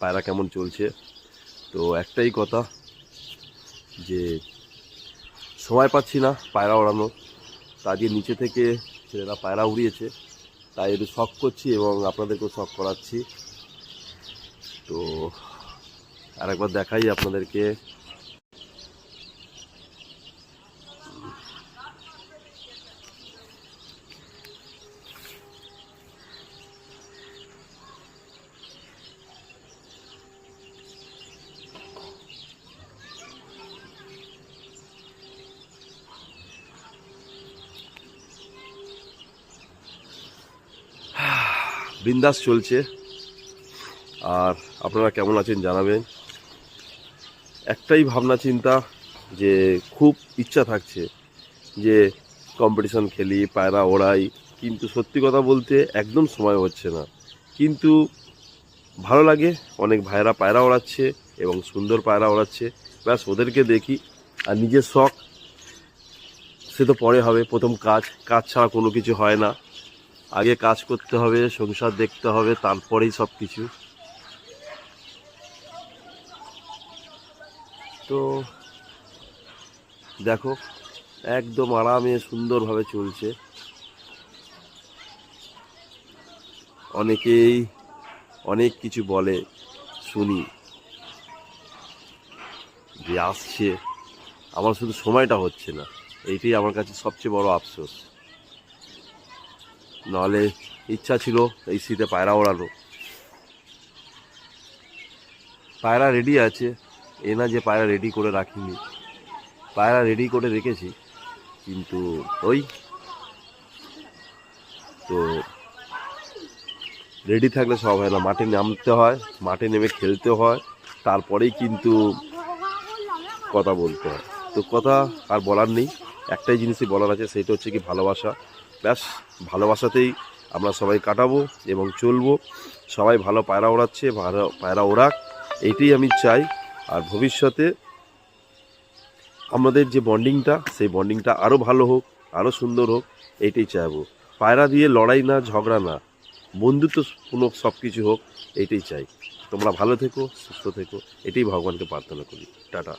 পায়রা কেমন চলছে? তো একটাই কথা যে, সময় পাচ্ছি না পায়রা ওড়ানো তা আজকে নিচে থেকে ছেলেরা পায়রা উড়িয়েছে। তাই একটু শখ করছি এবং আপনাদেরকেও শখ করাচ্ছি। তো আরেকবার দেখাই আপনাদেরকে। বিন্দাস চলছে। আর আপনারা কেমন আছেন জানাবেন? একটাই ভাবনা চিন্তা যে খুব ইচ্ছা থাকছে যে কম্পিটিশন খেলি, পায়রা ওড়াই, কিন্তু সত্যি কথা বলতে একদম সময় হচ্ছে না। কিন্তু ভালো লাগে, অনেক ভাইরা পায়রা ওড়াচ্ছে এবং সুন্দর পায়রা ওড়াচ্ছে। ব্যাস, ওদেরকে দেখি, আর নিজের শখ, সে তো পরে হবে, প্রথম কাজ কাজ ছাড়া কোনো কিছু হয় না। আগে কাজ করতে হবে, সংসার দেখতে হবে, তারপরেই সব কিছু তো দেখো, একদম আরামে সুন্দরভাবে চলছে। অনেকেই অনেক কিছু বলে, শুনি। যে আসছে, আমার শুধু সময়টা হচ্ছে না এইটাই আমার কাছে সবচেয়ে বড় আফসোস। নাহলে ইচ্ছা ছিল এই শীতে পায়রা ওড়ানো পায়রা রেডি আছে। এ না যে পায়রা রেডি করে রাখিনি। পায়রা রেডি করে রেখেছি, কিন্তু ওই তো রেডি থাকলে সব হয় না। মাঠে নামতে হয়, মাঠে নেমে খেলতে হয়, তারপরেই কিন্তু কথা বলতে হয়। তো কথা আর বলার নেই, একটাই জিনিসই বলার আছে, সেটা হচ্ছে কি ভালোবাসা। ব্যাস, ভালোবাসাতেই আমরা সবাই কাটাবো এবং চলবো। সবাই ভালো পায়রা ওড়াচ্ছে, ভালো পায়রা ওড়াক এইটাই আমি চাই। আর ভবিষ্যতে আমাদের যে বন্ডিংটা, সেই বন্ডিংটা আরও ভালো হোক আরও সুন্দর হোক, এটাই চাইব। পায়রা দিয়ে লড়াই না, ঝগড়া না বন্ধুত্বপূর্ণ সব কিছু হোক, এটাই চাই। তোমরা ভালো থেকো, সুস্থ থেকো, এটাই ভগবানকে প্রার্থনা করি। টাটা।